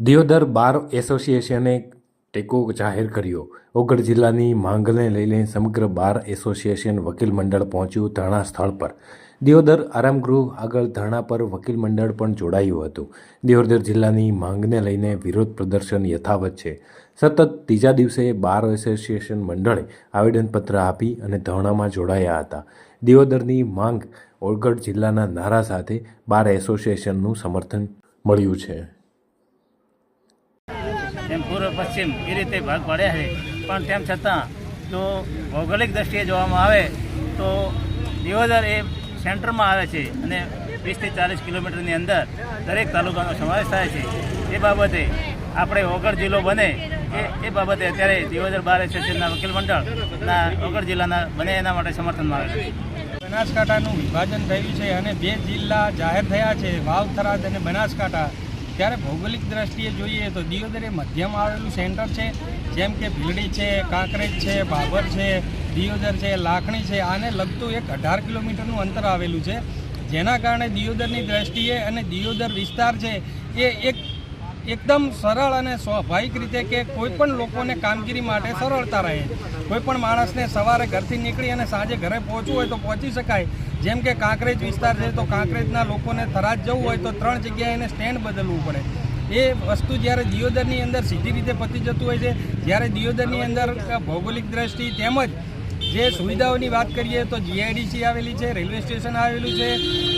દિયોદર બાર એસોસિએશને ટેકો જાહેર કર્યો. ઓગળ જિલ્લાની માંગને લઈને સમગ્ર બાર એસોસિએશન વકીલ મંડળ પહોંચ્યું ધરણા સ્થળ પર. દિયોદર આરામગૃહ આગળ ધરણા પર વકીલ મંડળ પણ જોડાયું હતું. દિયોદર જિલ્લાની માંગને લઈને વિરોધ પ્રદર્શન યથાવત છે. સતત ત્રીજા દિવસે બાર એસોસિએશન મંડળે આવેદનપત્ર આપી અને ધરણામાં જોડાયા હતા. દિયોદરની માંગ ઓગળ જિલ્લાના નારા સાથે બાર એસોસિએશનનું સમર્થન મળ્યું છે. એમ પૂર્વ પશ્ચિમ એ રીતે ભાગ પાડ્યા છે. પણ તેમ છતાં, જો ભૌગોલિક દ્રષ્ટિએ જોવામાં આવે, તો દિયોદર એ સેન્ટરમાં આવે છે અને વીસથી ચાલીસ કિલોમીટરની અંદર દરેક તાલુકાનો સમાવેશ થાય છે. એ બાબતે આપણે ઓગળ જિલ્લો બને એ એ બાબતે અત્યારે દિયોદર બાર એસોસિએશનના વકીલ મંડળના ઓગળ જિલ્લાના બને એના માટે સમર્થનમાં આવે છે. બનાસકાંઠાનું વિભાજન થયું છે અને બે જિલ્લા જાહેર થયા છે. વાવ થરાદ અને બનાસકાંઠા. ત્યારે ભૌગોલિક દ્રષ્ટિએ જોઈએ તો દિયોદર એ મધ્યમાં આવેલું સેન્ટર છે, જેમ કે ભીલડી છે, કાંકરેજ છે બાબર છે, દિયોદર છે, લાખણી છે, આને લગતું એક અઢાર કિલોમીટરનું અંતર આવેલું છે. જેના કારણે દિયોદરની દ્રષ્ટિએ અને દિયોદર વિસ્તાર છે, એ એક એકદમ સરળ અને સ્વાભાવિક રીતે કે કોઈ પણ લોકોને કામગીરી માટે સરળતા રહે. કોઈ પણ માણસને સવારે ઘરથી નીકળી અને સાંજે ઘરે પહોંચવું હોય તો પહોંચી શકાય. જેમ કે કાંકરેજ વિસ્તાર છે તો કાંકરેજના લોકોને થરાદ જવું હોય તો ત્રણ જગ્યાએ એને સ્ટેન્ડ બદલવું પડે. એ વસ્તુ જ્યારે દિયોદરની અંદર સીધી રીતે પતી જતું હોય છે, જ્યારે દિયોદરની અંદર ભૌગોલિક દ્રષ્ટિ તેમજ જે સુવિધાઓની વાત કરીએ તો જીઆઈડીસી આવેલી છે, રેલવે સ્ટેશન આવેલું છે,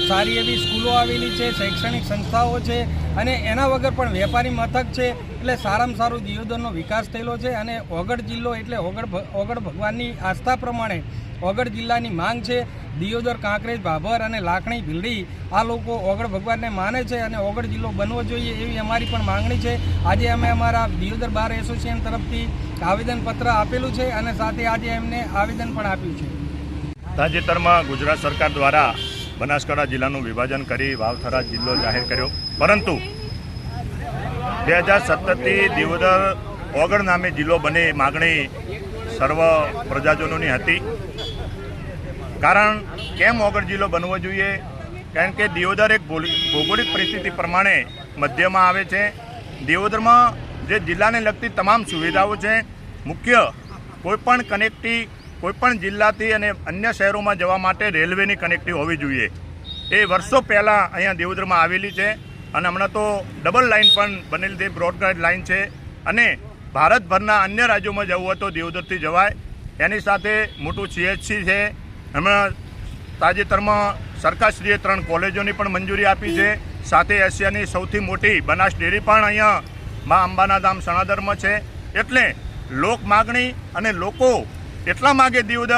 સારી એવી સ્કૂલો આવેલી છે, શૈક્ષણિક સંસ્થાઓ છે અને એના વગર પણ વેપારી મથક છે. એટલે સારામાં સારું દિયોદરનો વિકાસ થયેલો છે અને ઓગળ જિલ્લો એટલે ઓગળ ઓગળ ભગવાનની આસ્થા પ્રમાણે ઓગળ જિલ્લાની માંગ છે. દિયોદર, કાંકરેજ, ભાભર અને લાખણી ભીલડી આ લોકો ઓગળ ભગવાનને માને છે અને ઓગળ જિલ્લો બનવો જોઈએ એવી અમારી પણ માંગણી છે. આજે અમે અમારા દિયોદર બાર એસોસિએશન તરફથી આવેદનપત્ર આપેલું છે અને સાથે આજે એમને આવેદન પણ આપ્યું છે. તાજેતરમાં ગુજરાત સરકાર દ્વારા બનાસકાંઠા જિલ્લાનું વિભાજન કરી વાવથરા જિલ્લો જાહેર કર્યો. પરંતુ બે હજાર સત્તરથી દિવોદર ઓગળ નામે જિલ્લો બને માગણી સર્વ પ્રજાજનોની હતી. કારણ કેમ ઓગળ જિલ્લો બનવો જોઈએ? કારણ કે દિયોદર એક ભૌગોલિક પરિસ્થિતિ પ્રમાણે મધ્યમાં આવે છે. દિયોદરમાં જે જિલ્લાને લગતી તમામ સુવિધાઓ છે, મુખ્ય કોઈપણ કનેક્ટી, કોઈપણ જિલ્લાથી અને અન્ય શહેરોમાં જવા માટે રેલવેની કનેક્ટી હોવી જોઈએ. એ વર્ષો પહેલાં અહીંયા દેવદરમાં આવેલી છે અને હમણાં તો ડબલ લાઇન પણ બનેલી છે બ્રોડગાર્ડ લાઇન છે અને ભારતભરના અન્ય રાજ્યોમાં જવું હોય તો દેવદરથી જવાય. એની સાથે મોટું સીએચસી છે હમણાં તાજેતરમાં સરકારશ્રીએ ત્રણ કોલેજોની પણ મંજૂરી આપી છે. સાથે એશિયાની સૌથી મોટી બનાસ ડેરી પણ અહીંયા મા અંબાના ધામ સણાદરમાં છે. એટલે લોક માગણી અને લોકો એટલા માગે દિયોદર